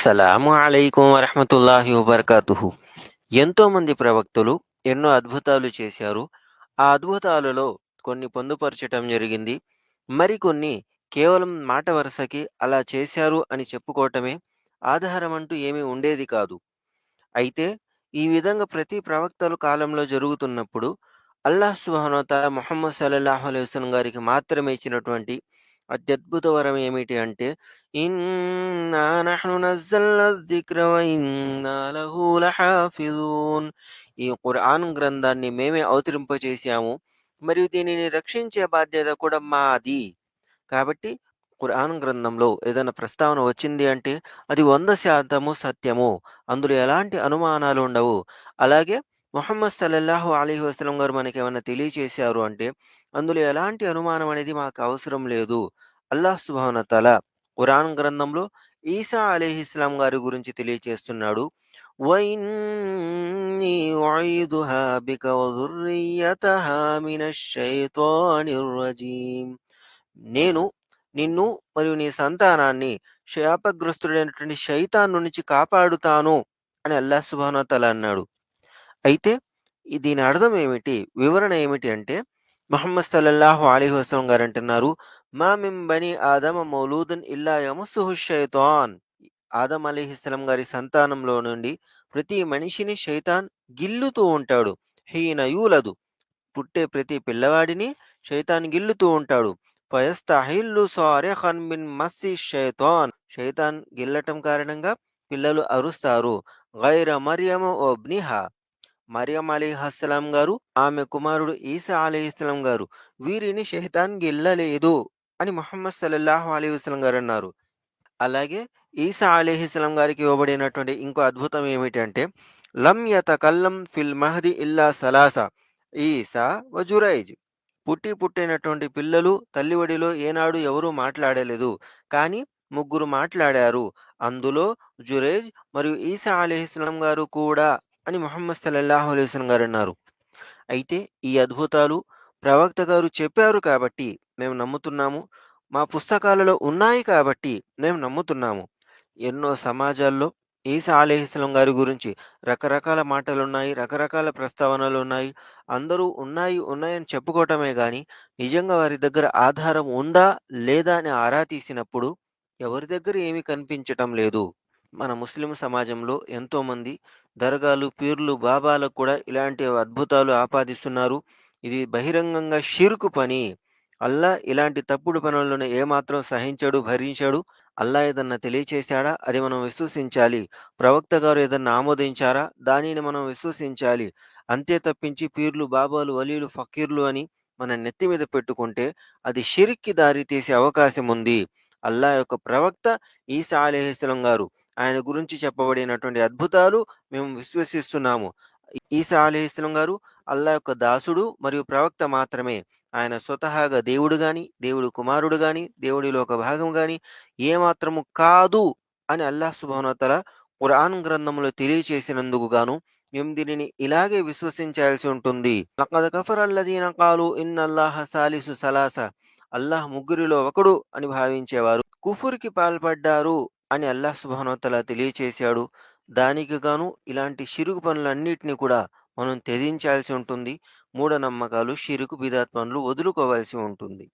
అస్సలాము అలైకుం వరహమతుల్లాహి వబర్కాతుహు. ఎంతోమంది ప్రవక్తలు ఎన్నో అద్భుతాలు చేశారు. ఆ అద్భుతాలలో కొన్ని పొందుపరచటం జరిగింది. మరికొన్ని కేవలం మాట వరుసకి అలా చేశారు అని చెప్పుకోవటమే ఆధారం అంటూ ఏమీ ఉండేది కాదు. అయితే ఈ విధంగా ప్రతి ప్రవక్తల కాలంలో జరుగుతున్నప్పుడు అల్లాహ్ సుబానోత మొహమ్మద్ సల్లాహు అలైవసం గారికి మాత్రమే ఇచ్చినటువంటి అత్యద్భుత వరం ఏమిటి అంటే ఇన్నా నహ్ను నజ్జల్నా జిక్ర వ ఇన్నా లహు లహాఫిజూన్. ఈ ఖురాన్ గ్రంథాన్ని మేమే అవతరింపచేశాము మరియు దీనిని రక్షించే బాధ్యత కూడా మాది. కాబట్టి ఖురాన్ గ్రంథంలో ఏదైనా ప్రస్తావన వచ్చింది అంటే అది వంద శాతము సత్యము. అందులో ఎలాంటి అనుమానాలు ఉండవు అలాగే మొహమ్మద్ సల్లల్లాహు అలీహి వసలం గారు మనకి ఏమైనా తెలియచేశారు అంటే అందులో ఎలాంటి అనుమానం అనేది మాకు అవసరం లేదు. అల్లాహ్ సుబానతల ఖురాన్ గ్రంథంలో ఈసా అలీహి ఇస్లాం గారి గురించి తెలియచేస్తున్నాడు. నేను నిన్ను మరియు నీ సంతానాన్ని శాపగ్రస్తుడైనటువంటి శైతాన్ నుంచి కాపాడుతాను అని అల్లాహ్ సుబానతల అన్నాడు. అయితే దీని అర్థం ఏమిటి? వివరణ ఏమిటి అంటే మహమ్మద్ సల్లల్లాహు అలీహి వసలం గారు అంటున్నారు మా మింబని ఆదమ మౌలూదన్ ఇల్లా యముసుహు షైతాన్. ఆదం అలీహిస్సలం గారి సంతానంలో నుండి ప్రతి మనిషిని శైతాన్ గిల్లుతూ ఉంటాడు. హీనయూలదు పుట్టే ప్రతి పిల్లవాడిని శైతాన్ గిల్లుతూ ఉంటాడు. ఫయస్తహిల్లు సారిఖన్ మిన్ మస్సి షైతాన్. శైతాన్ గిల్లటం కారణంగా పిల్లలు అరుస్తారు. గైర మరియమ ఓబ్నిహా మరియం అలీహస్సలాం గారు ఆమె కుమారుడు ఈసా అలీహిస్సలాం గారు వీరిని షైతాన్ గెల్లలేదు అని మొహమ్మద్ సల్లల్లాహు అలీ వసలం గారు అన్నారు. అలాగే ఈసా అలీహిస్సలాం గారికి ఇవ్వబడినటువంటి ఇంకో అద్భుతం ఏమిటంటే లం యతకల్లం ఫిల్ మహది ఇల్లా సలాసా ఈసా వజురైజ్ పుట్టి పుట్టినటువంటి పిల్లలు తల్లివడిలో ఏనాడు ఎవరూ మాట్లాడలేదు కానీ ముగ్గురు మాట్లాడారు. అందులో జురేజ్ మరియు ఈసా అలీహిస్లాం గారు కూడా అని మొహమ్మద్ సల్లల్లాహు అలైస్లం గారు అన్నారు. అయితే ఈ అద్భుతాలు ప్రవక్త గారు చెప్పారు కాబట్టి మేము నమ్ముతున్నాము. మా పుస్తకాలలో ఉన్నాయి కాబట్టి మేము నమ్ముతున్నాము. ఎన్నో సమాజాల్లో ఈసా అలీహిస్లం గారి గురించి రకరకాల మాటలు ఉన్నాయి రకరకాల ప్రస్తావనలు ఉన్నాయి అందరూ ఉన్నాయి ఉన్నాయని చెప్పుకోవటమే కానీ నిజంగా వారి దగ్గర ఆధారం ఉందా లేదా అని ఆరా తీసినప్పుడు ఎవరి దగ్గర ఏమీ కనిపించటం లేదు. మన ముస్లిం సమాజంలో ఎంతోమంది దర్గాలు పీర్లు బాబాలకు కూడా ఇలాంటి అద్భుతాలు ఆపాదిస్తున్నారు. ఇది బహిరంగంగా షిరుకు పని. అల్లా ఇలాంటి తప్పుడు పనులను ఏమాత్రం సహించాడు భరించాడు. అల్లా ఏదన్నా తెలియచేశాడా? అది మనం విశ్వసించాలి. ప్రవక్త గారు ఏదన్నా ఆమోదించారా? దానిని మనం విశ్వసించాలి. అంతే తప్పించి పీర్లు బాబాలు వలీలు ఫకీర్లు అని మన నెత్తి మీద పెట్టుకుంటే అది షిరిక్కి దారి తీసే అవకాశం ఉంది. అల్లా యొక్క ప్రవక్త ఈసా అలీహిస్లం గారు ఆయన గురించి చెప్పబడినటువంటి అద్భుతాలు మేము విశ్వసిస్తున్నాము. ఈసా అలీస్లం గారు అల్లా యొక్క దాసుడు మరియు ప్రవక్త మాత్రమే. ఆయన స్వతహాగా దేవుడు గాని దేవుడు కుమారుడు గాని దేవుడిలో ఒక భాగం గాని ఏమాత్రము కాదు అని అల్లాహ్ సుబానతల ఖురాన్ గ్రంథంలో తెలియచేసినందుకు గాను మేము దీనిని ఇలాగే విశ్వసించాల్సి ఉంటుంది. కఫర్ కఫర అల్లదీన కాలు ఇన్నల్లాహ సాలిసు సలాస. అల్లాహ్ ముగ్గురిలో ఒకడు అని భావించేవారు. కుఫుర్కి పాల్పడ్డారు అని అల్లాహ్ సుబానతల తెలియచేశాడు. దానికి గాను ఇలాంటి షిరుకు పనులన్నిటిని కూడా మనం త్యజించాల్సి ఉంటుంది. మూఢనమ్మకాలు షిరుకు బిదాత్ పనులు వదులుకోవాల్సి ఉంటుంది.